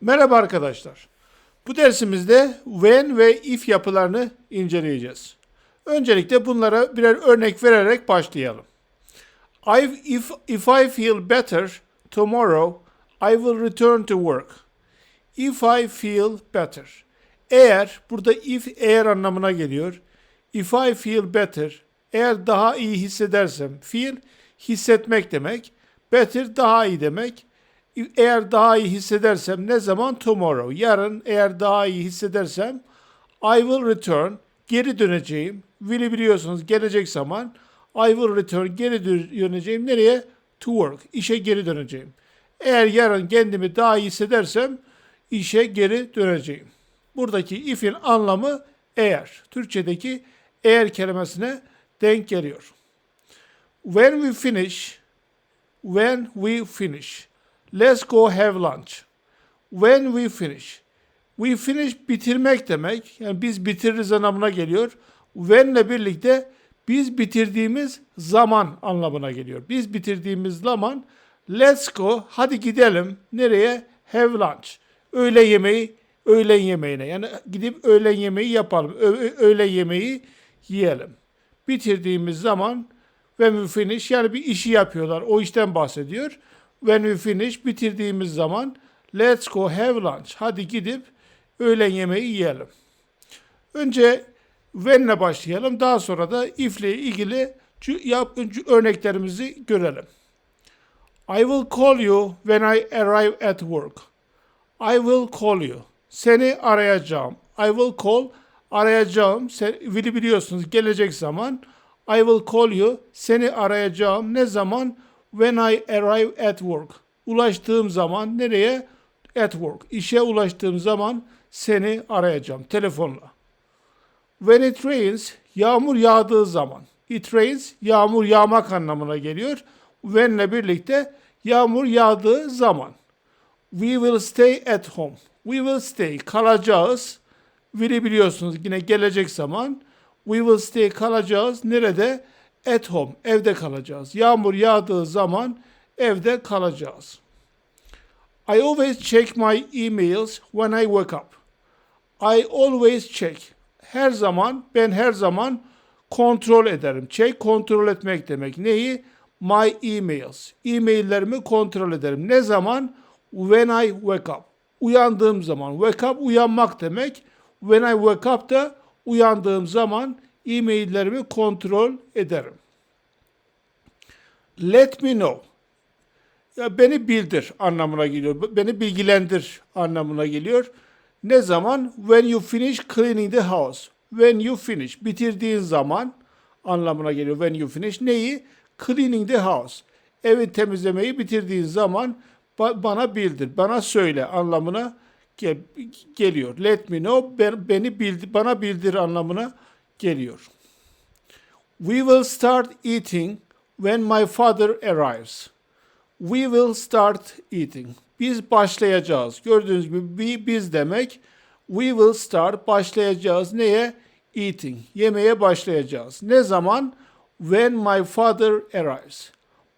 Merhaba arkadaşlar. Bu dersimizde when ve if yapılarını inceleyeceğiz. Öncelikle bunlara birer örnek vererek başlayalım. I, if, if I feel better tomorrow, I will return to work. If I feel better. Eğer, burada if eğer anlamına geliyor. If I feel better, eğer daha iyi hissedersem, feel hissetmek demek, better daha iyi demek. Eğer daha iyi hissedersem ne zaman? Tomorrow. Yarın eğer daha iyi hissedersem I will return. Geri döneceğim. Will'i biliyorsunuz gelecek zaman. I will return. Geri dö- döneceğim. Nereye? To work. İşe geri döneceğim. Eğer yarın kendimi daha iyi hissedersem işe geri döneceğim. Buradaki if'in anlamı eğer. Türkçedeki eğer kelimesine denk geliyor. When we finish, when we finish. Let's go have lunch. When we finish. We finish bitirmek demek. Yani biz bitiririz anlamına geliyor. When'le birlikte biz bitirdiğimiz zaman anlamına geliyor. Biz bitirdiğimiz zaman let's go hadi gidelim. Nereye? Have lunch. Öğle yemeği, öğlen yemeğine. Yani gidip öğlen yemeği yapalım. Ö- öğle yemeği yiyelim. Bitirdiğimiz zaman when we finish yani bir işi yapıyorlar. O işten bahsediyor. When we finish bitirdiğimiz zaman let's go have lunch. Hadi gidip öğlen yemeği yiyelim. Önce when'le başlayalım. Daha sonra da if ile ilgili örneklerimizi görelim. I will call you when I arrive at work. I will call you. Seni arayacağım. I will call arayacağım. Sen, biliyorsunuz gelecek zaman. I will call you. Seni arayacağım. Ne zaman? When I arrive at work. Ulaştığım zaman nereye? At work. İşe ulaştığım zaman seni arayacağım telefonla. When it rains, yağmur yağdığı zaman. It rains, yağmur yağmak anlamına geliyor. When'le birlikte yağmur yağdığı zaman. We will stay at home. We will stay, kalacağız. Will'i biliyorsunuz yine gelecek zaman. We will stay, kalacağız. Nerede? At home, evde kalacağız. Yağmur yağdığı zaman evde kalacağız. I always check my emails when I wake up. I always check. Her zaman, ben her zaman kontrol ederim. Check, kontrol etmek demek. Neyi? My emails. E-maillerimi kontrol ederim. Ne zaman? When I wake up. Uyandığım zaman. Wake up uyanmak demek. When I wake up da uyandığım zaman e-maillerimi kontrol ederim. Let me know. Ya beni bildir anlamına geliyor. Beni bilgilendir anlamına geliyor. Ne zaman? When you finish cleaning the house. When you finish. Bitirdiğin zaman anlamına geliyor. When you finish. Neyi? Cleaning the house. Evi temizlemeyi bitirdiğin zaman ba- bana bildir. Bana söyle anlamına gel- geliyor. Let me know. Ben, beni bildir, bana bildir anlamına geliyor. We will start eating when my father arrives. We will start eating. Biz başlayacağız. Gördüğünüz gibi biz demek. We will start başlayacağız. Neye? Eating. Yemeye başlayacağız. Ne zaman? When my father arrives.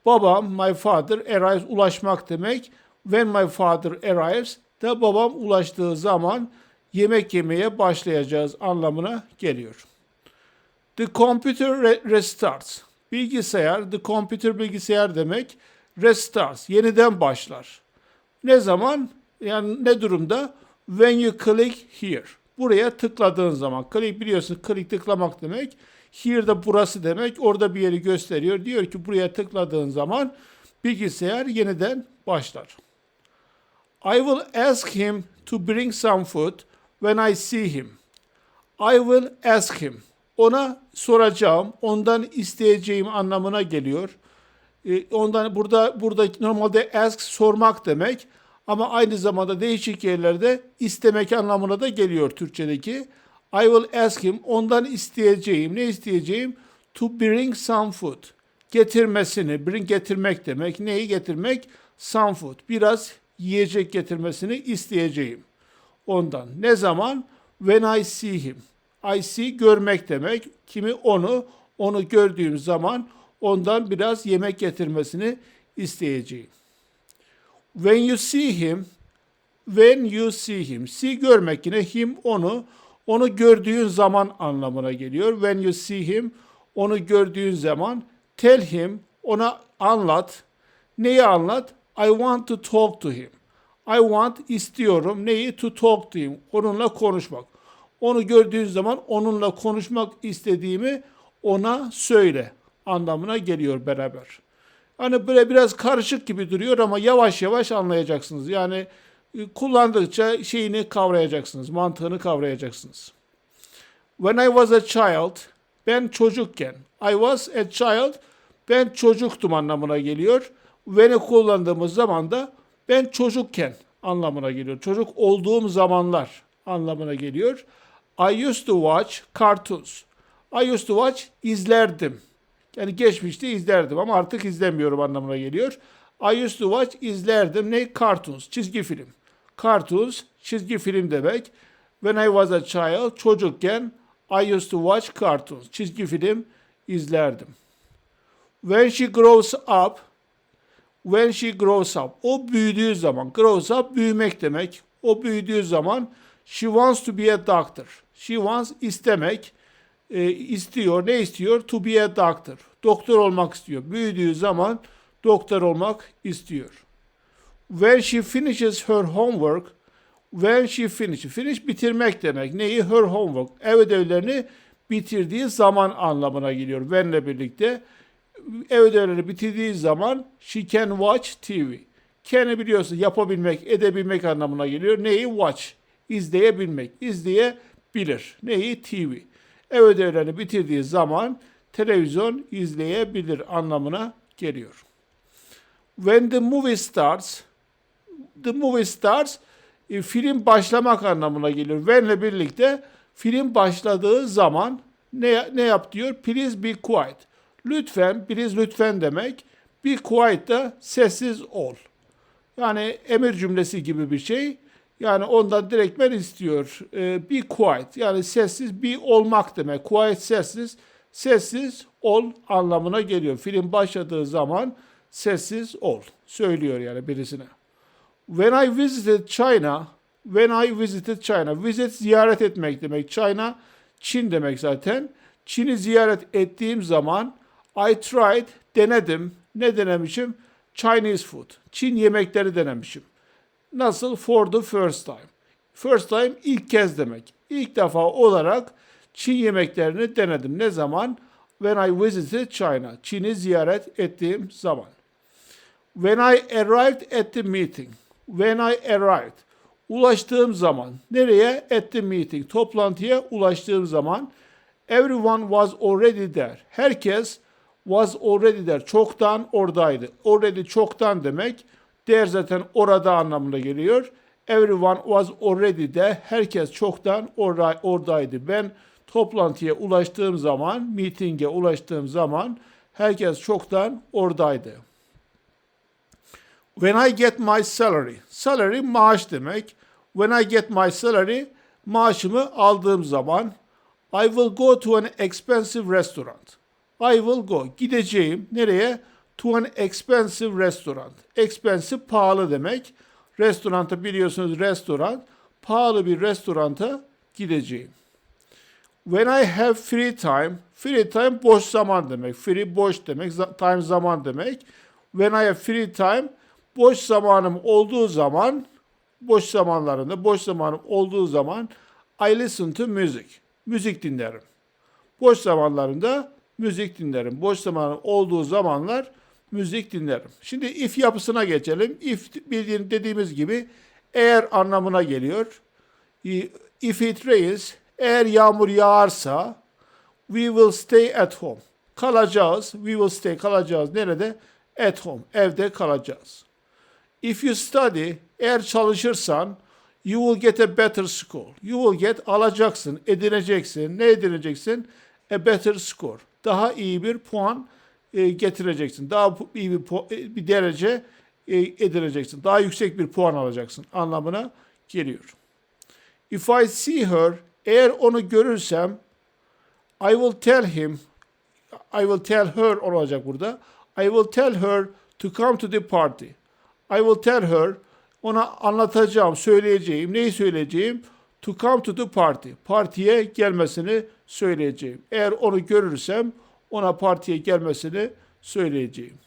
Babam, my father arrives ulaşmak demek. When my father arrives da babam ulaştığı zaman yemek yemeye başlayacağız anlamına geliyor. The computer re- restarts. Bilgisayar, the computer bilgisayar demek. Restarts, yeniden başlar. Ne zaman? Yani ne durumda? When you click here. Buraya tıkladığın zaman. Click biliyorsun, click tıklamak demek. Here de burası demek. Orada bir yeri gösteriyor. Diyor ki buraya tıkladığın zaman bilgisayar yeniden başlar. I will ask him to bring some food when I see him. I will ask him. Ona soracağım, ondan isteyeceğim anlamına geliyor. E, ondan burada burada normalde ask sormak demek ama aynı zamanda değişik yerlerde istemek anlamına da geliyor Türkçedeki. I will ask him ondan isteyeceğim. Ne isteyeceğim? To bring some food. Getirmesini, bring getirmek demek. Neyi getirmek? Some food. Biraz yiyecek getirmesini isteyeceğim. Ondan. Ne zaman? When I see him. I see görmek demek. Kimi onu, onu gördüğüm zaman ondan biraz yemek getirmesini isteyeceğim. When you see him, when you see him. See görmek yine him onu. Onu gördüğün zaman anlamına geliyor. When you see him onu gördüğün zaman tell him ona anlat. Neyi anlat? I want to talk to him. I want istiyorum neyi? To talk to him. Onunla konuşmak. Onu gördüğün zaman onunla konuşmak istediğimi ona söyle anlamına geliyor beraber. Hani böyle biraz karışık gibi duruyor ama yavaş yavaş anlayacaksınız. Yani e, kullandıkça şeyini kavrayacaksınız, mantığını kavrayacaksınız. When I was a child, ben çocukken. I was a child, ben çocuktum anlamına geliyor. When'i kullandığımız zaman da ben çocukken anlamına geliyor. Çocuk olduğum zamanlar anlamına geliyor. I used to watch cartoons. I used to watch izlerdim. Yani geçmişte izlerdim ama artık izlemiyorum anlamına geliyor. I used to watch izlerdim. Ne? Cartoons, çizgi film. Cartoons, çizgi film demek. When I was a child, çocukken I used to watch cartoons, çizgi film izlerdim. When she grows up, when she grows up, o büyüdüğü zaman, grows up büyümek demek. O büyüdüğü zaman she wants to be a doctor. She wants istemek, e, istiyor. Ne istiyor? To be a doctor. Doktor olmak istiyor. Büyüdüğü zaman doktor olmak istiyor. When she finishes her homework, when she finishes, finish bitirmek demek. Neyi? Her homework. Ev ödevlerini bitirdiği zaman anlamına geliyor. When'le birlikte. Ev ödevlerini bitirdiği zaman she can watch TV. Can'i biliyorsun yapabilmek, edebilmek anlamına geliyor. Neyi? Watch. İzleyebilmek. İzleyebilir. Neyi? TV. Ev ödevlerini bitirdiği zaman televizyon izleyebilir anlamına geliyor. When the movie starts, the movie starts e, film başlamak anlamına geliyor. When'le birlikte film başladığı zaman ne, ne yap diyor? Please be quiet. Lütfen, please lütfen demek. Be quiet da sessiz ol. Yani emir cümlesi gibi bir şey. Yani ondan direktmen istiyor. E, be quiet yani sessiz be olmak demek. Quiet sessiz. Sessiz ol anlamına geliyor. Film başladığı zaman sessiz ol. Söylüyor yani birisine. When I visited China, when I visited China, visit ziyaret etmek demek. China, Çin demek zaten. Çin'i ziyaret ettiğim zaman I tried, denedim. Ne denemişim? Chinese food. Çin yemekleri denemişim. Nasıl? For the first time. First time ilk kez demek. İlk defa olarak Çin yemeklerini denedim. Ne zaman? When I visited China. Çin'i ziyaret ettiğim zaman. When I arrived at the meeting. When I arrived. Ulaştığım zaman. Nereye? At the meeting. Toplantıya ulaştığım zaman. Everyone was already there. Herkes was already there. Çoktan oradaydı. Already çoktan demek. There zaten orada anlamına geliyor. Everyone was already there. Herkes çoktan orada, oradaydı. Ben toplantıya ulaştığım zaman, meeting'e ulaştığım zaman herkes çoktan oradaydı. When I get my salary. Salary maaş demek. When I get my salary maaşımı aldığım zaman I will go to an expensive restaurant. I will go. Gideceğim. Nereye? To an expensive restaurant. Expensive pahalı demek. Restoranta biliyorsunuz restoran. Pahalı bir restoranta gideceğim. When I have free time, free time boş zaman demek. Free boş demek, time zaman demek. When I have free time, boş zamanım olduğu zaman, boş zamanlarında, boş zamanım olduğu zaman I listen to music. Müzik dinlerim. Boş zamanlarında müzik dinlerim. Boş zamanım olduğu zamanlar müzik dinlerim. Şimdi if yapısına geçelim. If bildiğin dediğimiz gibi eğer anlamına geliyor. If it rains, eğer yağmur yağarsa we will stay at home. Kalacağız. We will stay kalacağız. Nerede? At home. Evde kalacağız. If you study, eğer çalışırsan you will get a better score. You will get alacaksın, edineceksin. Ne edineceksin? A better score. Daha iyi bir puan e, getireceksin. Daha iyi bir, e, bir derece e. Daha yüksek bir puan alacaksın anlamına geliyor. If I see her, eğer onu görürsem I will tell him, I will tell her olacak burada. I will tell her to come to the party. I will tell her, Ona anlatacağım, söyleyeceğim. Neyi söyleyeceğim? To come to the party. Partiye gelmesini söyleyeceğim. Eğer onu görürsem ona partiye gelmesini söyleyeceğim.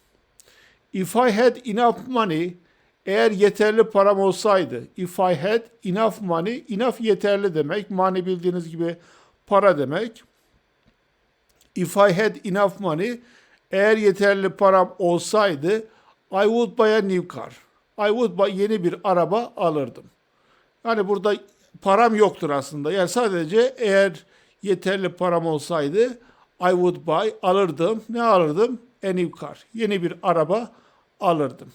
If I had enough money, eğer yeterli param olsaydı, if I had enough money, enough yeterli demek, money bildiğiniz gibi para demek. If I had enough money, eğer yeterli param olsaydı, I would buy a new car. I would buy yeni bir araba alırdım. Yani burada param yoktur aslında. Yani sadece eğer yeterli param olsaydı I would buy alırdım. Ne alırdım? A new car. Yeni bir araba alırdım.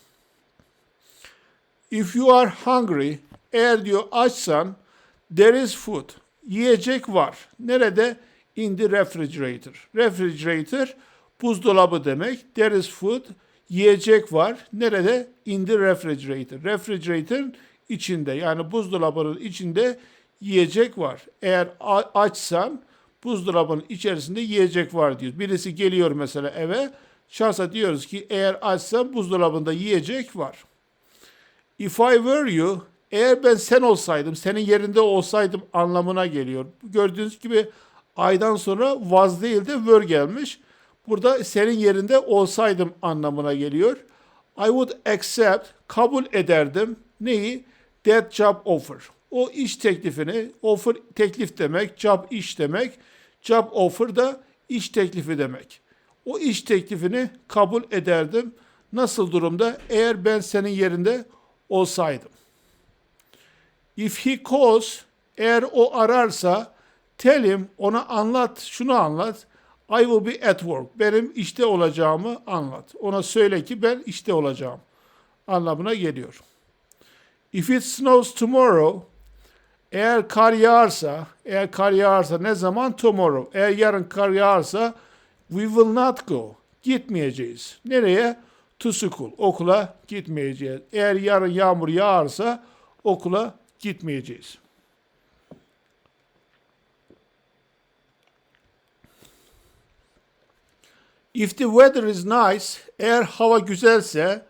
If you are hungry, eğer diyor açsan, there is food. Yiyecek var. Nerede? In the refrigerator. Refrigerator buzdolabı demek. There is food. Yiyecek var. Nerede? In the refrigerator. Refrigerator içinde yani buzdolabının içinde yiyecek var. Eğer açsan buzdolabının içerisinde yiyecek var diyor. Birisi geliyor mesela eve. Şahsa diyoruz ki eğer açsan buzdolabında yiyecek var. If I were you, eğer ben sen olsaydım, senin yerinde olsaydım anlamına geliyor. Gördüğünüz gibi aydan sonra was değil de were gelmiş. Burada senin yerinde olsaydım anlamına geliyor. I would accept, kabul ederdim. Neyi? That job offer. O iş teklifini, offer teklif demek, job iş demek. Job offer da iş teklifi demek. O iş teklifini kabul ederdim. Nasıl durumda? Eğer ben senin yerinde olsaydım. If he calls, eğer o ararsa, tell him, ona anlat, şunu anlat. I will be at work. Benim işte olacağımı anlat. Ona söyle ki ben işte olacağım. Anlamına geliyor. If it snows tomorrow, eğer kar yağarsa, eğer kar yağarsa ne zaman? Tomorrow. Eğer yarın kar yağarsa we will not go. Gitmeyeceğiz. Nereye? To school. Okula gitmeyeceğiz. Eğer yarın yağmur yağarsa okula gitmeyeceğiz. If the weather is nice, eğer hava güzelse,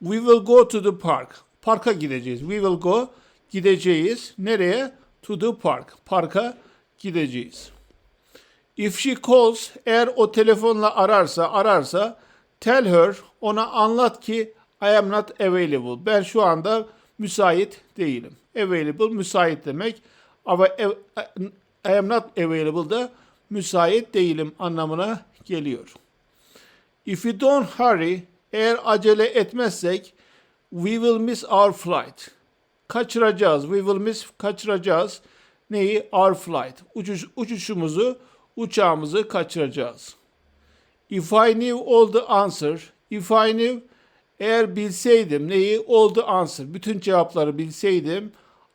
we will go to the park. Parka gideceğiz. We will go, gideceğiz. Nereye? To the park. Parka gideceğiz. If she calls, eğer o telefonla ararsa, ararsa, tell her, ona anlat ki I am not available. Ben şu anda müsait değilim. Available, müsait demek. Ama I am not available da müsait değilim anlamına geliyor. If we don't hurry, eğer acele etmezsek, we will miss our flight. Kaçıracağız, we will miss, kaçıracağız. Neyi? Our flight. Uçuş, uçuşumuzu, uçağımızı kaçıracağız. If I knew all the answer, if I knew, eğer bilseydim neyi? All the answer, bütün cevapları bilseydim,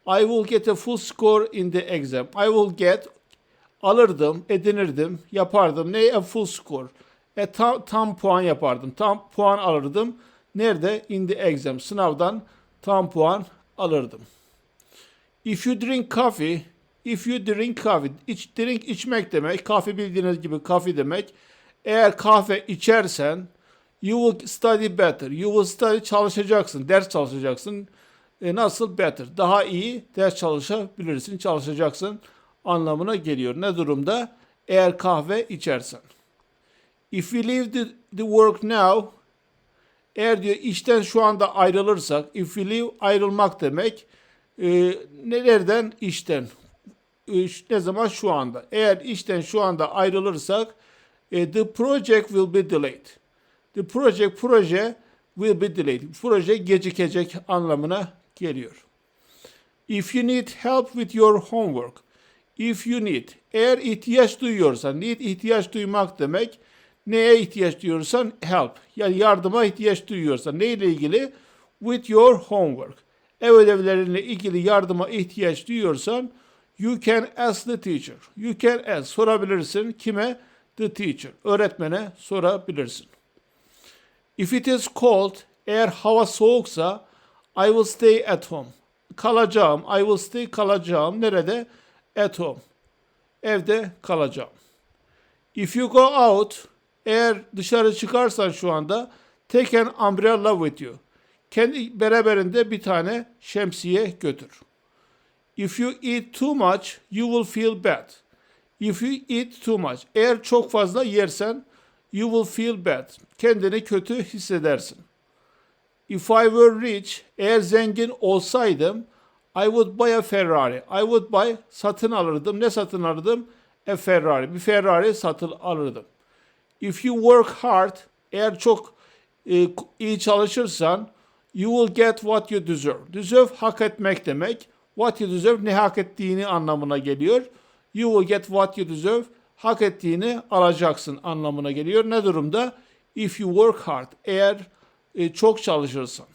I will get a full score in the exam. I will get, alırdım, edinirdim, yapardım. Ne? A full score. E, tam, tam puan yapardım. Tam puan alırdım. Nerede? In the exam. Sınavdan tam puan alırdım. If you drink coffee, if you drink coffee, iç, drink içmek demek. Kahve bildiğiniz gibi coffee demek. Eğer kahve içersen, you will study better. You will study çalışacaksın, ders çalışacaksın. E, nasıl better? Daha iyi ders çalışabilirsin, çalışacaksın anlamına geliyor. Ne durumda? Eğer kahve içersen. If we leave the, the work now, eğer diyor işten şu anda ayrılırsak, if we leave ayrılmak demek, e, nelerden? İşten. E, ne zaman? Şu anda. Eğer işten şu anda ayrılırsak, e, the project will be delayed. The project, proje will be delayed. Proje gecikecek anlamına geliyor. If you need help with your homework. If you need. Eğer ihtiyaç duyuyorsan, need ihtiyaç duymak demek. Neye ihtiyaç duyuyorsan help. Yani yardıma ihtiyaç duyuyorsan. Neyle ilgili? With your homework. Ev ödevlerinle ilgili yardıma ihtiyaç duyuyorsan you can ask the teacher. You can ask. Sorabilirsin. Kime? The teacher. Öğretmene sorabilirsin. If it is cold, eğer hava soğuksa, I will stay at home. Kalacağım. I will stay kalacağım. Nerede? At home. Evde kalacağım. If you go out, eğer dışarı çıkarsan şu anda, take an umbrella with you. kendi beraberinde bir tane şemsiye götür. If you eat too much, you will feel bad. If you eat too much, eğer çok fazla yersen, you will feel bad. Kendini kötü hissedersin. If I were rich, eğer zengin olsaydım, I would buy a Ferrari. I would buy, satın alırdım. Ne satın alırdım? A Ferrari. Bir Ferrari satın alırdım. If you work hard, eğer çok e, iyi çalışırsan, you will get what you deserve. Deserve hak etmek demek. What you deserve ne hak ettiğini anlamına geliyor. You will get what you deserve. Hak ettiğini alacaksın anlamına geliyor. Ne durumda? If you work hard. Eğer e, çok çalışırsan.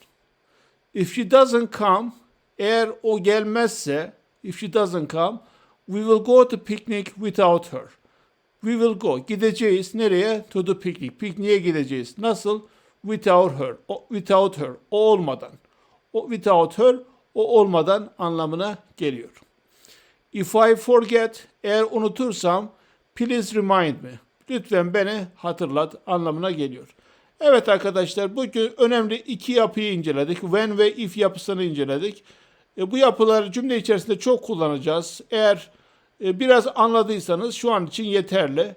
If she doesn't come, eğer o gelmezse, if she doesn't come, we will go to picnic without her. We will go. Gideceğiz. Nereye? To the picnic. Pikniğe gideceğiz. Nasıl? Without her. O, without her. O olmadan. O without her, o olmadan anlamına geliyor. If I forget, eğer unutursam, please remind me. Lütfen beni hatırlat anlamına geliyor. Evet arkadaşlar bugün önemli iki yapıyı inceledik. When ve if yapısını inceledik. E, bu yapıları cümle içerisinde çok kullanacağız. Eğer e, biraz anladıysanız şu an için yeterli.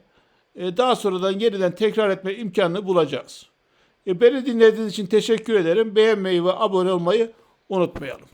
E, daha sonradan yeniden tekrar etme imkanını bulacağız. E, beni dinlediğiniz için teşekkür ederim. Beğenmeyi ve abone olmayı unutmayalım.